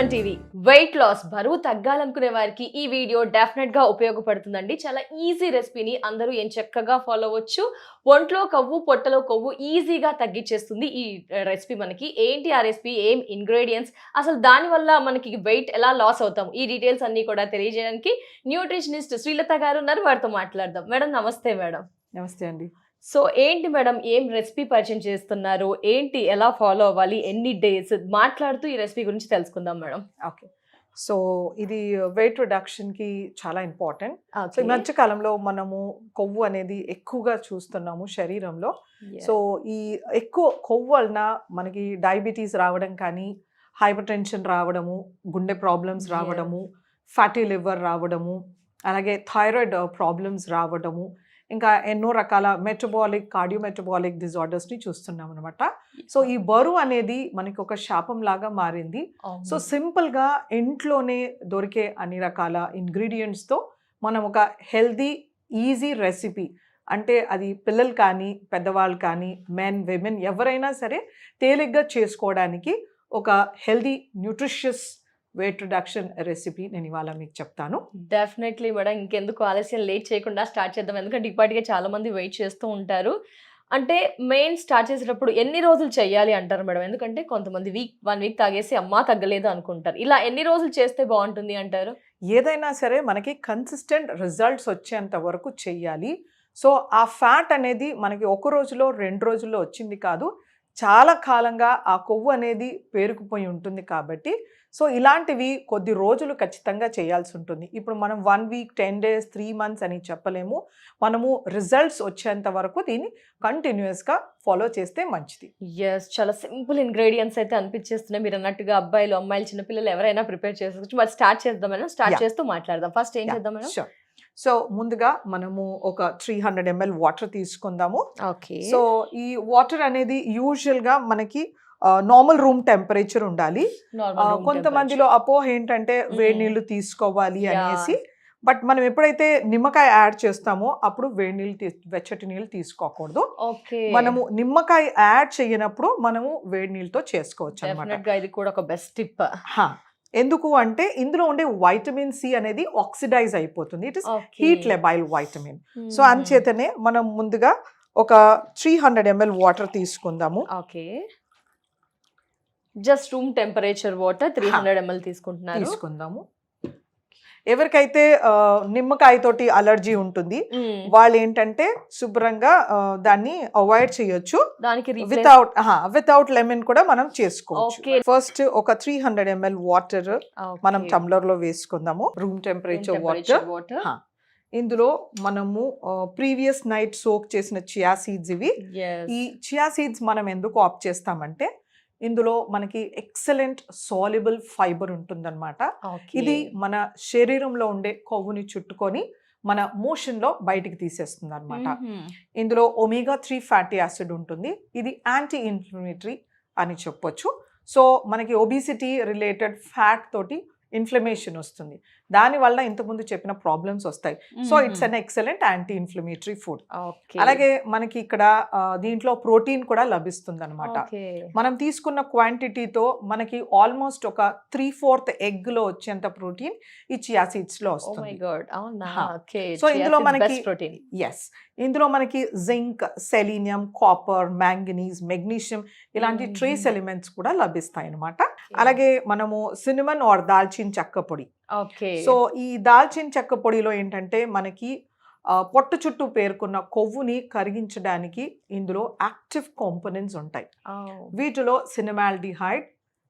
Welcome TV. Weight loss బరువు తగ్గాలనుకునే వారికి ఈ వీడియో డెఫినెట్గా ఉపయోగపడుతుందండి. చాలా ఈజీ రెసిపీని అందరూ ఏం చక్కగా ఫాలో అవ్వచ్చు. ఒంట్లో కొవ్వు పొట్టలో కొవ్వు ఈజీగా తగ్గించేస్తుంది ఈ రెసిపీ మనకి. ఏంటి ఆ రెసిపీ? ఏం ఇంగ్రీడియంట్స్? అసలు దానివల్ల మనకి వెయిట్ ఎలా లాస్ అవుతాం? ఈ డీటెయిల్స్ అన్ని కూడా తెలియజేయడానికి న్యూట్రిషనిస్ట్ శ్రీలత గారు ఉన్నారు. వారితో మాట్లాడదాం. మేడం నమస్తే మేడం. నమస్తే అండి. సో ఏంటి మేడం ఏం రెసిపీ పరిచయం చేస్తున్నారు? ఏంటి ఎలా ఫాలో అవ్వాలి? ఎన్ని డేస్? మాట్లాడుతూ ఈ రెసిపీ గురించి తెలుసుకుందాం మేడం. ఓకే. సో ఇది వెయిట్ రిడక్షన్కి చాలా ఇంపార్టెంట్. సో ఈ మధ్య కాలంలో మనము కొవ్వు అనేది ఎక్కువగా చూస్తున్నాము శరీరంలో. సో ఈ ఎక్కువ కొవ్వు వలన మనకి డయాబెటీస్ రావడం కానీ హైపర్ టెన్షన్ రావడము గుండె ప్రాబ్లమ్స్. రావడము ఫ్యాటీ లివర్ రావడము అలాగే థైరాయిడ్ ప్రాబ్లమ్స్ రావడము ఇంకా ఎన్నో రకాల మెటబాలిక్ కార్డియోమెటబాలిక్ డిజార్డర్స్ని చూస్తున్నాం అనమాట సో ఈ బరువు అనేది మనకి ఒక శాపం లాగా మారింది. సో సింపుల్గా ఇంట్లోనే దొరికే అన్ని రకాల ఇంగ్రీడియంట్స్తో మనం ఒక హెల్దీ ఈజీ రెసిపీ అంటే అది పిల్లలు కానీ పెద్దవాళ్ళు కానీ మెన్ విమెన్ ఎవరైనా సరే తేలిగ్గా చేసుకోవడానికి ఒక healthy nutritious weight reduction recipe నేను ఇవాళ మీకు చెప్తాను. డెఫినెట్లీ మేడం ఇంకెందుకు ఆలస్యం? లేట్ చేయకుండా స్టార్ట్ చేద్దాం. ఎందుకంటే ఇప్పటికే చాలా మంది వెయిట్ చేస్తూ ఉంటారు. అంటే మెయిన్ స్టార్ట్ చేసేటప్పుడు ఎన్ని రోజులు చేయాలి అంటారు మేడం ఎందుకంటే కొంతమంది వీక్ వన్ వీక్ తాగేసి అమ్మా తగ్గలేదు అనుకుంటారు. ఇలా ఎన్ని రోజులు చేస్తే బాగుంటుంది అంటారు? ఏదైనా సరే మనకి కన్సిస్టెంట్ రిజల్ట్స్ వచ్చేంత వరకు చెయ్యాలి సో ఆ ఫ్యాట్ అనేది మనకి ఒక రోజులో రెండు రోజుల్లో వచ్చింది కాదు. చాలా కాలంగా ఆ కొవ్వు అనేది పేరుకుపోయి ఉంటుంది కాబట్టి సో ఇలాంటివి కొద్ది రోజులు ఖచ్చితంగా చేయాల్సి ఉంటుంది. ఇప్పుడు మనం one week ten days three months అని చెప్పలేము. మనము రిజల్ట్స్ వచ్చేంత వరకు దీన్ని కంటిన్యూస్గా ఫాలో చేస్తే మంచిది. ఎస్ చాలా సింపుల్ ఇంగ్రీడియంట్స్ అయితే అనిపించేస్తున్నాయి. మీరు అన్నట్టుగా అబ్బాయిలు అమ్మాయిలు చిన్నపిల్లలు ఎవరైనా ప్రిపేర్ చేసుకోవచ్చు. మరి స్టార్ట్ చేద్దాం మేడం. స్టార్ట్. చేస్తూ మాట్లాడదాం. ఫస్ట్ ఏం చేద్దాం మేడం? Sure. సో ముందుగా మనము ఒక త్రీ హండ్రెడ్ ఎంఎల్ వాటర్ తీసుకుందాము. ఓకే. సో ఈ వాటర్ అనేది యూజువల్గా మనకి నార్మల్ రూమ్ టెంపరేచర్ ఉండాలి. కొంతమందిలో అపోహ ఏంటంటే వేడి. నీళ్ళు తీసుకోవాలి. అనేసి. బట్ మనం ఎప్పుడైతే నిమ్మకాయ యాడ్ చేస్తామో అప్పుడు వేడి నీళ్ళు వెచ్చటి నీళ్ళు తీసుకోకూడదు. మనము నిమ్మకాయ యాడ్ చేయనప్పుడు మనము వేడి నీళ్ళతో చేసుకోవచ్చు అనమాట ఇది కూడా ఒక బెస్ట్ టిప్ ఎందుకు అంటే ఇందులో ఉండే వైటమిన్ సి అనేది ఆక్సిడైజ్ అయిపోతుంది. It is heat labile vitamin so అంచేతనే మనం ముందుగా ఒక త్రీ హండ్రెడ్ ఎంఎల్ వాటర్ తీసుకుందాము. Okay just room temperature water three hundred ML తీసుకుంటున్నారు. తీసుకుందాము. ఎవరికైతే నిమ్మకాయతోటి అలర్జీ ఉంటుంది. వాళ్ళు ఏంటంటే శుభ్రంగా దాన్ని అవాయిడ్ చేయొచ్చు దానికి వితౌట్ వితౌట్ లెమన్ కూడా మనం చేసుకోవచ్చు. ఫస్ట్ ఒక త్రీ హండ్రెడ్ ఎంఎల్ వాటర్. మనం టంబ్లర్లో వేసుకుందాము రూమ్ టెంపరేచర్ వాటర్. ఇందులో మనము ప్రీవియస్ నైట్ సోక్ చేసిన చియా సీడ్స్ ఇవి. ఈ చియా సీడ్స్ మనం ఎందుకు ఆప్ చేస్తామంటే ఇందులో మనకి ఎక్సలెంట్ సాల్యుబుల్ ఫైబర్ ఉంటుందన్నమాట. ఇది మన శరీరంలో ఉండే కొవ్వుని చుట్టుకొని మన మోషన్లో బయటికి తీసేస్తుంది అనమాట. ఇందులో ఒమేగా త్రీ ఫ్యాటీ యాసిడ్ ఉంటుంది ఇది యాంటీ ఇన్ఫ్లమేటరీ అని చెప్పొచ్చు సో మనకి ఒబిసిటీ రిలేటెడ్ ఫ్యాట్ తోటి ఇన్ఫ్లమేషన్ వస్తుంది. దానివల్ల ఇంతకుముందు చెప్పిన ప్రాబ్లమ్స్ వస్తాయి. So it's an excellent anti inflammatory food. అలాగే మనకి ఇక్కడ దీంట్లో ప్రోటీన్ కూడా లభిస్తుంది అనమాట. మనం తీసుకున్న క్వాంటిటీతో మనకి ఆల్మోస్ట్ ఒక త్రీ ఫోర్త్ ఎగ్లో వచ్చేంత ప్రోటీన్ ఈ చియా సీడ్స్లో వస్తుంది. Chia ఇందులో మనకి-. ఎస్ ఇందులో మనకి zinc selenium copper manganese magnesium ఇలాంటి. ట్రేస్ ఎలిమెంట్స్ కూడా లభిస్తాయి అనమాట అలాగే మనము సినిమన్ ఆర్ దాల్చిన చెక్క పొడి. ఓకే. సో ఈ దాల్చిన చెక్క పొడిలో ఏంటంటే మనకి పొట్టు చుట్టూ పేర్కొన్న కొవ్వుని కరిగించడానికి ఇందులో యాక్టివ్ కాంపోనెంట్స్ ఉంటాయి. వీటిలో cinnamaldehyde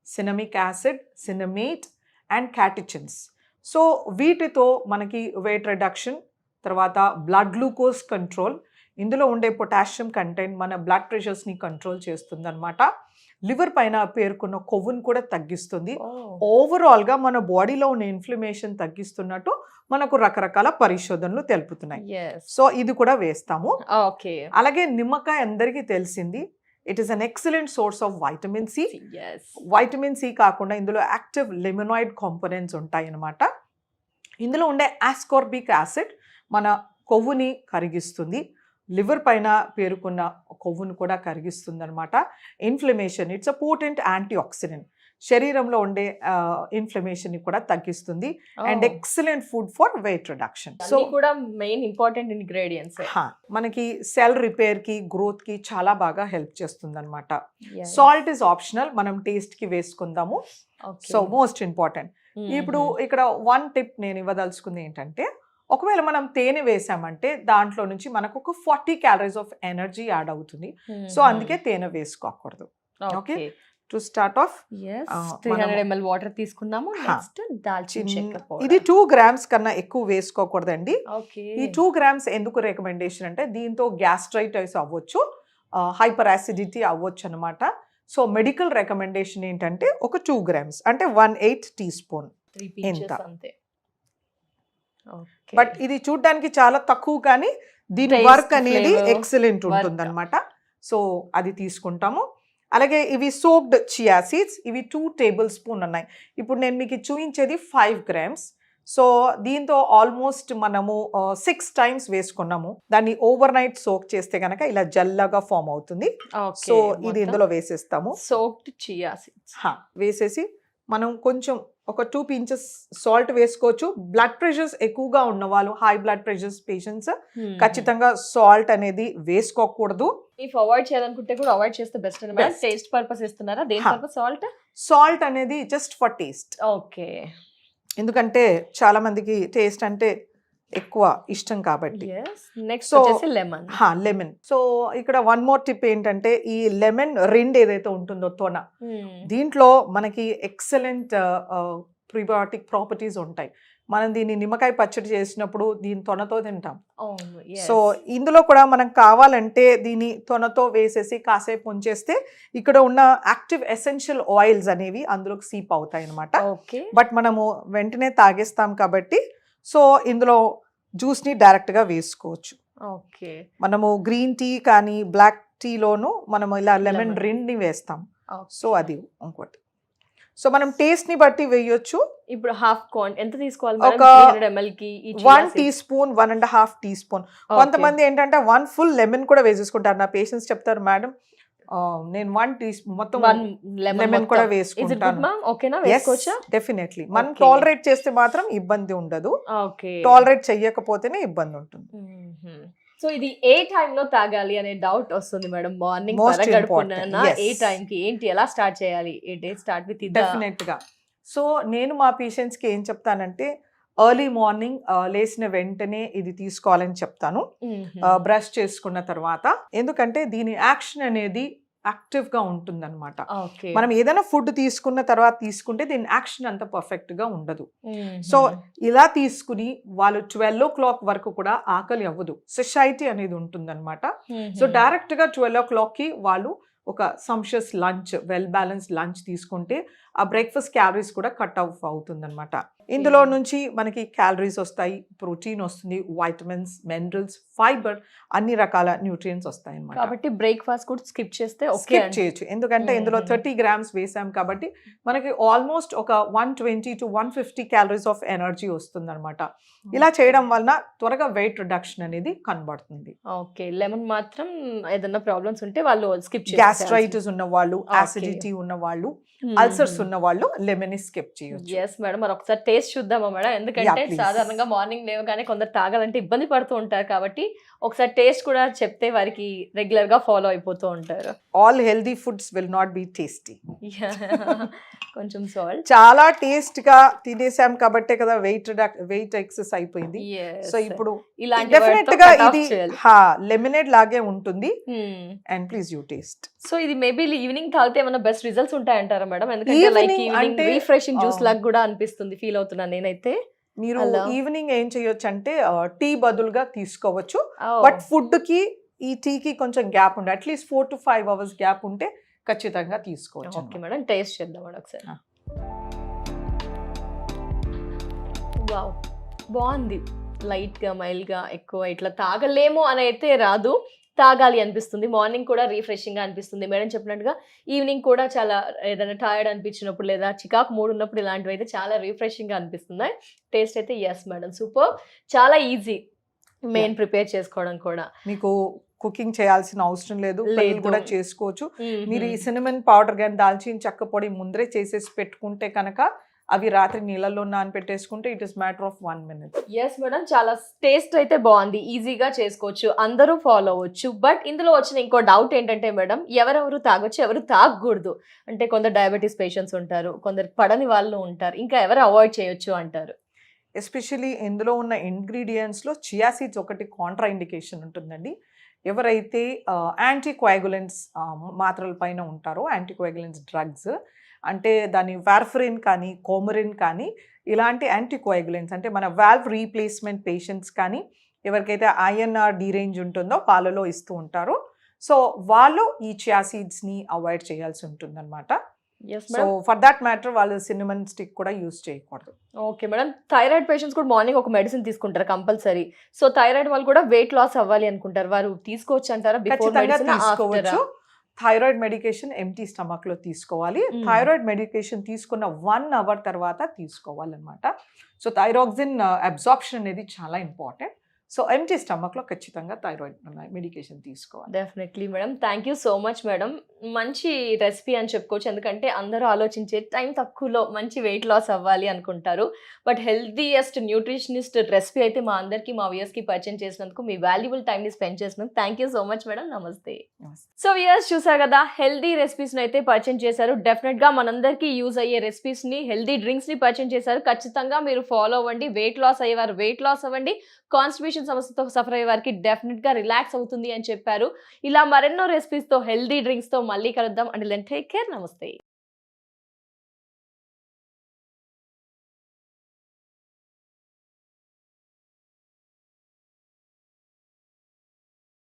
cinnamic acid cinnamate and catechins. So వీటితో మనకి వెయిట్ రిడక్షన్ తర్వాత బ్లడ్ గ్లూకోజ్ కంట్రోల్ ఇందులో ఉండే పొటాషియం కంటెంట్ మన బ్లడ్ ప్రెషర్స్ని కంట్రోల్ చేస్తుంది అనమాట లివర్ పైన పేర్కొన్న కొవ్వును కూడా తగ్గిస్తుంది. ఓవరాల్గా మన బాడీలో ఉన్న ఇన్ఫ్లమేషన్ తగ్గిస్తున్నట్టు మనకు రకరకాల పరిశోధనలు తెలుపుతున్నాయి. సో ఇది కూడా వేస్తాము. ఓకే. అలాగే నిమ్మకాయ అందరికీ తెలిసింది. It is an excellent source of vitamin C vitamin C కాకుండా ఇందులో యాక్టివ్ లెమినాయిడ్ కాంపోనెంట్స్ ఉంటాయి అన్నమాట ఇందులో ఉండే ఆస్కార్బిక్ యాసిడ్ మన కొవ్వుని కరిగిస్తుంది. లివర్ పైన పేరుకున్న కొవ్వును కూడా కరిగిస్తుంది అనమాట inflammation it's a potent antioxidant శరీరంలో ఉండే ఇన్ఫ్లమేషన్ని కూడా తగ్గిస్తుంది. And excellent food for weight reduction so కూడా మెయిన్ ఇంపార్టెంట్ ఇంగ్రీడియంట్స్ మనకి సెల్ రిపేర్కి గ్రోత్కి చాలా బాగా హెల్ప్ చేస్తుంది అనమాట సాల్ట్ ఇస్ ఆప్షనల్ మనం టేస్ట్కి వేసుకుందాము. So most important Hmm. ఇప్పుడు ఇక్కడ వన్ టిప్ నేను ఇవ్వదలుచుకుంది ఏంటంటే ఒకవేళ మనం తేనె వేసామంటే దాంట్లో నుంచి మనకు ఒక forty calories of energy add అవుతుంది. సో అందుకే తేనె వేసుకోకూడదు. Okay? To start off three hundred ML water తీసుకున్నాము హా. నెక్స్ట్ దాల్చిన చెక్క ఇది టూ గ్రామ్స్ కన్నా ఎక్కువ వేసుకోకూడదండి. ఈ టూ గ్రామ్స్ ఎందుకు రికమెండేషన్ అంటే దీంతో గ్యాస్ట్రైటిస్ అవ్వచ్చు హైపర్ యాసిడిటీ అవ్వచ్చు అనమాట సో మెడికల్ రికమెండేషన్ ఏంటంటే ఒక టూ గ్రామ్స్ అంటే వన్ ఎయిట్ టీ స్పూన్ ఎంత? బట్ ఇది చూడడానికి చాలా తక్కువ కానీ దీని వర్క్ అనేది ఎక్సలెంట్. ఉంటుంది అనమాట సో అది తీసుకుంటాము. అలాగే ఇవి సోక్డ్ చియా సీడ్స్ ఇవి టూ టేబుల్ స్పూన్ ఉన్నాయి. ఇప్పుడు నేను మీకు చూపించేది ఫైవ్ గ్రామ్స్ సో దీంతో ఆల్మోస్ట్ మనము సిక్స్ టైమ్స్ వేసుకున్నాము. దాన్ని ఓవర్ నైట్ సోక్ చేస్తే కనుక ఇలా జల్లగా ఫామ్ అవుతుంది. సో ఇది ఇందులో వేసేస్తాము. chia seeds. హా, వేసేసి మనం కొంచెం ఒక టూ పించెస్ సాల్ట్ వేసుకోవచ్చు. బ్లడ్ ప్రెషర్స్ ఎక్కువగా ఉన్న వాళ్ళు హై బ్లడ్ ప్రెషర్స్ పేషెంట్స్. ఖచ్చితంగా సాల్ట్ అనేది వేసుకోకూడదు. ఇఫ్ అవాయిడ్ చేయాలనుకుంటే కూడా అవాయిడ్ చేస్తే బెస్ట్ అనమాట. టేస్ట్ పర్పస్ ఇస్తున్నారా? దేని. పర్పస్ సాల్ట్ సాల్ట్ అనేది జస్ట్ ఫర్ టేస్ట్ ఓకే ఎందుకంటే చాలా మందికి టేస్ట్ అంటే ఎక్కువ ఇష్టం కాబట్టి. నెక్స్ట్ లెమన్ లెమన్ సో ఇక్కడ వన్ మోర్ టిప్ ఏంటంటే ఈ లెమన్ రిండ్ ఏదైతే ఉంటుందో తొన దీంట్లో మనకి ఎక్సలెంట్ ప్రిబయోటిక్ ప్రాపర్టీస్ ఉంటాయి. మనం దీన్ని నిమ్మకాయ పచ్చడి చేసినప్పుడు దీని తొనతో తింటాం. సో ఇందులో కూడా మనం కావాలంటే దీని తొనతో వేసేసి కాసేపు ఉంచేస్తే ఇక్కడ ఉన్న యాక్టివ్ ఎసెన్షియల్ ఆయిల్స్ అనేవి అందులోకి సీప్ అవుతాయి అనమాట బట్ మనము వెంటనే తాగేస్తాం కాబట్టి సో ఇందులో జ్యూస్ని డైరెక్ట్గా వేసుకోవచ్చు. ఓకే. మనము గ్రీన్ టీ కానీ బ్లాక్ టీలోను మనము ఇలా లెమన్. రిండ్ని వేస్తాం. సో అది ఇంకోటి. సో మనం టేస్ట్ని బట్టి వేయొచ్చు. ఇప్పుడు హాఫ్ క్వాంట్ ఎంత తీసుకోవాలి ఒక one? Teaspoon one and half teaspoon. కొంతమంది ఏంటంటే వన్ ఫుల్ లెమన్ కూడా వేసేసుకుంటారు. నా పేషెంట్స్ చెప్తారు మేడం నేను వన్ టీ మొత్తం వన్ లెమన్ కూడా వేసుకుంటాను. మ్యామ్ ఓకేనా వేసుకోవచ్చా? డెఫినెట్లీ మనం. టాలరేట్ చేస్తే మాత్రం ఇబ్బంది ఉండదు. ఓకే టాలరేట్ చెయ్యకపోతేనే ఇబ్బంది ఉంటుంది. సో ఇది ఏ time లో తాగాలి అనే డౌట్ వస్తుంది మేడం? మార్నింగ్. ఏ time కి ఏంటి? ఎలా స్టార్ట్ చేయాలి? ఏ డే స్టార్ట్ విత్ డెఫినెట్గా. సో నేను మా పేషెంట్స్కి ఏం చెప్తానంటే ఎర్లీ మార్నింగ్ లేచిన వెంటనే ఇది తీసుకోవాలని చెప్తాను. బ్రష్ చేసుకున్న తర్వాత ఎందుకంటే దీని యాక్షన్ అనేది యాక్టివ్గా ఉంటుందన్నమాట. ఓకే. మనం ఏదైనా ఫుడ్ తీసుకున్న తర్వాత తీసుకుంటే దీని యాక్షన్ అంత పర్ఫెక్ట్గా ఉండదు. సో ఇలా తీసుకుని వాళ్ళు ట్వెల్వ్ ఓ క్లాక్ వరకు కూడా ఆకలి అవ్వదు. సొసైటీ అనేది ఉంటుందన్నమాట. సో డైరెక్ట్గా ట్వెల్వ్ ఓ క్లాక్కి వాళ్ళు ఒక sumptuous lunch well balance lunch తీసుకుంటే ఆ బ్రేక్ఫాస్ట్ క్యాలరీస్ కూడా కట్ ఆఫ్ అవుతుంది అనమాట ఇందులో Okay. నుంచి మనకి క్యాలరీస్ వస్తాయి ప్రోటీన్ వస్తుంది వైటమిన్స్ మినరల్స్ ఫైబర్ అన్ని రకాల న్యూట్రియంట్స్ వస్తాయి అన్నమాట కాబట్టి బ్రేక్ఫాస్ట్ కూడా స్కిప్ చేస్తే స్కిప్ చేయొచ్చు. ఎందుకంటే ఇందులో. థర్టీ గ్రామ్స్ వేసాం కాబట్టి మనకి ఆల్మోస్ట్ ఒక one twenty to one fifty calories of energy వస్తుంది అనమాట ఇలా చేయడం వలన త్వరగా వెయిట్ రిడక్షన్ అనేది కనబడుతుంది. ఓకే లెమన్ మాత్రం ఏదైనా ప్రాబ్లమ్స్ ఉంటే వాళ్ళు స్కిప్ గ్యాస్ట్రైటిస్ ఉన్న వాళ్ళు. యాసిడిటీ ఉన్న వాళ్ళు అల్సర్స్ ఉన్న వాళ్ళు లెమన్ స్కిప్ చేయొచ్చు. ఎస్ మేడం మరి ఒకసారి టేస్ట్ చూద్దామా మేడం ఎందుకంటే. సాధారణంగా మార్నింగ్ లేవగానే కొందరు తాగాలంటే ఇబ్బంది పడుతూ ఉంటారు కాబట్టి ఒకసారి టేస్ట్ కూడా చెప్తే వారికి రెగ్యులర్గా ఫాలో అయిపోతూ ఉంటారు. All healthy foods will not be tasty. కొంచెం సాల్ట్ చాలా టేస్ట్గా తినేసాం కాబట్టే కదా వెయిట్ వెయిట్ ఎక్సెస్ అయిపోయింది. సో ఇప్పుడు ఇలాంటి డెఫినెట్గా ఇది హా లెమినేడ్ లాగే ఉంటుంది. And please you taste so ఇది మేబీ ఈవినింగ్ తాగితే ఏమైనా బెస్ట్ రిజల్ట్స్ ఉంటాయంటారా మేడం. ఎందుకంటే లైక్ ఈవినింగ్ రీఫ్రెషింగ్ జ్యూస్ లాగా కూడా అనిపిస్తుంది ఫీల్ అవుతున్నాను నేనైతే. మీరు. ఈవినింగ్ ఏం చేయొచ్చు అంటే టీ బదులుగా తీసుకోవచ్చు. బట్ ఫుడ్కి ఈ టీకి కొంచెం గ్యాప్ ఉండే at least four to five hours gap ఉంటే ఖచ్చితంగా తీసుకోవచ్చు ఓకే మేడం టేస్ట్ చేద్దాం మేడం ఒకసారి. వావ్ బాగుంది. లైట్గా మైల్డ్గా ఎక్కువ ఇట్లా తాగలేము అని అయితే రాదు. తాగాలి అనిపిస్తుంది. మార్నింగ్ కూడా రీఫ్రెషింగ్గా అనిపిస్తుంది. మేడం చెప్పినట్టుగా ఈవినింగ్ కూడా చాలా ఏదైనా టైర్డ్ అనిపించినప్పుడు లేదా చికాకు మూడ్ ఉన్నప్పుడు ఇలాంటివి అయితే చాలా రీఫ్రెషింగ్గా అనిపిస్తుంది. టేస్ట్ అయితే ఎస్ మేడం. సూపర్ చాలా ఈజీ మెయిన్ ప్రిపేర్ చేసుకోవడం కూడా. మీకు కుకింగ్ చేయాల్సిన అవసరం లేదు. పిల్లలు. కూడా చేసుకోవచ్చు. మీరు ఈ. సినిమన్ పౌడర్ కానీ దాల్చిన చెక్క పొడి ముందరే చేసేసి పెట్టుకుంటే కనుక అవి రాత్రి నీళ్ళల్లో నానపెట్టేసుకుంటే it is matter of one minute yes madam చాలా టేస్ట్ అయితే బాగుంది. ఈజీగా చేసుకోవచ్చు. అందరూ ఫాలో అవ్వచ్చు. బట్ ఇందులో వచ్చిన ఇంకో డౌట్ ఏంటంటే మేడం ఎవరెవరు తాగొచ్చు ఎవరు తాగకూడదు. అంటే కొందరు డయాబెటీస్ పేషెంట్స్ ఉంటారు కొందరు పడని వాళ్ళు ఉంటారు ఇంకా ఎవరు అవాయిడ్ చేయొచ్చు అంటారు. ఎస్పెషలీ ఇందులో ఉన్న ఇంగ్రీడియంట్స్లో చియా సీడ్స్ ఒకటి కాంట్రా ఇండికేషన్ ఉంటుందండి. ఎవరైతే యాంటీ కోయాగులెన్స్ మాత్రల పైన ఉంటారో యాంటీ కోయాగులెన్స్ డ్రగ్స్ అంటే దాని వార్ఫరిన్ కానీ కోమరిన్ కానీ ఇలాంటి యాంటీ కోయాగులెన్స్ అంటే మన వాల్వ్ రీప్లేస్మెంట్ పేషెంట్స్ కానీ ఎవరికైతే ఐఎన్ఆర్ డి రేంజ్ ఉంటుందో వాళ్ళలో ఇస్తూ ఉంటారు. సో వాళ్ళు ఈ చియా సీడ్స్ని అవాయిడ్ చేయాల్సి ఉంటుందన్నమాట. సో ఫర్ దాట్ మ్యాటర్ వాళ్ళు సినిమన్ స్టిక్ కూడా యూస్ చేయకూడదు. ఓకే మేడం థైరాయిడ్ పేషెంట్స్ కూడా మార్నింగ్ ఒక మెడిసిన్ తీసుకుంటారు కంపల్సరీ. సో థైరాయిడ్ వాళ్ళు కూడా వెయిట్ లాస్ అవ్వాలి అనుకుంటారు. వారు తీసుకోవచ్చు అంటారా? తీసుకోవచ్చు. థైరాయిడ్ మెడికేషన్ ఎంటీ స్టమక్లో తీసుకోవాలి. థైరాయిడ్ మెడికేషన్ తీసుకున్న వన్ అవర్ తర్వాత తీసుకోవాలన్నమాట. సో థైరాక్సిన్ అబ్జార్ప్షన్ అనేది చాలా ఇంపార్టెంట్. సో ఎంటీ స్టమక్లో ఖచ్చితంగా థైరాయిడ్ మెడికేషన్ తీసుకోవాలి. Definitely madam thank you so much madam మంచి రెసిపీ అని చెప్పుకోవచ్చు. ఎందుకంటే అందరూ ఆలోచించే టైం తక్కువలో మంచి వెయిట్ లాస్ అవ్వాలి అనుకుంటారు. బట్ హెల్తీయెస్ట్ న్యూట్రిషనిస్ట్ రెసిపీ అయితే మా అందరికీ మా వ్యూయర్స్కి పరిచయం చేసినందుకు మీ వాల్యుబుల్ టైంని స్పెండ్ చేసినందుకు thank you so much madam నమస్తే సో వ్యూయర్స్ చూసారు కదా హెల్దీ రెసిపీస్ని అయితే పరిచయం చేశారు. డెఫినెట్గా మనందరికీ యూజ్ అయ్యే రెసిపీస్ని హెల్దీ డ్రింక్స్ని పరిచయం చేశారు. ఖచ్చితంగా మీరు ఫాలో అవ్వండి. వెయిట్ లాస్ అయ్యేవారు వెయిట్ లాస్ అవ్వండి. డైజెషన్ సమస్యతో సఫర్ అయ్యే వారికి డెఫినెట్గా రిలాక్స్ అవుతుంది అని చెప్పారు. ఇలా మరెన్నో రెసిపీస్తో హెల్దీ డ్రింక్స్తో మళ్ళీ కలుద్దాం. అండ్ టేక్ కేర్ నమస్తే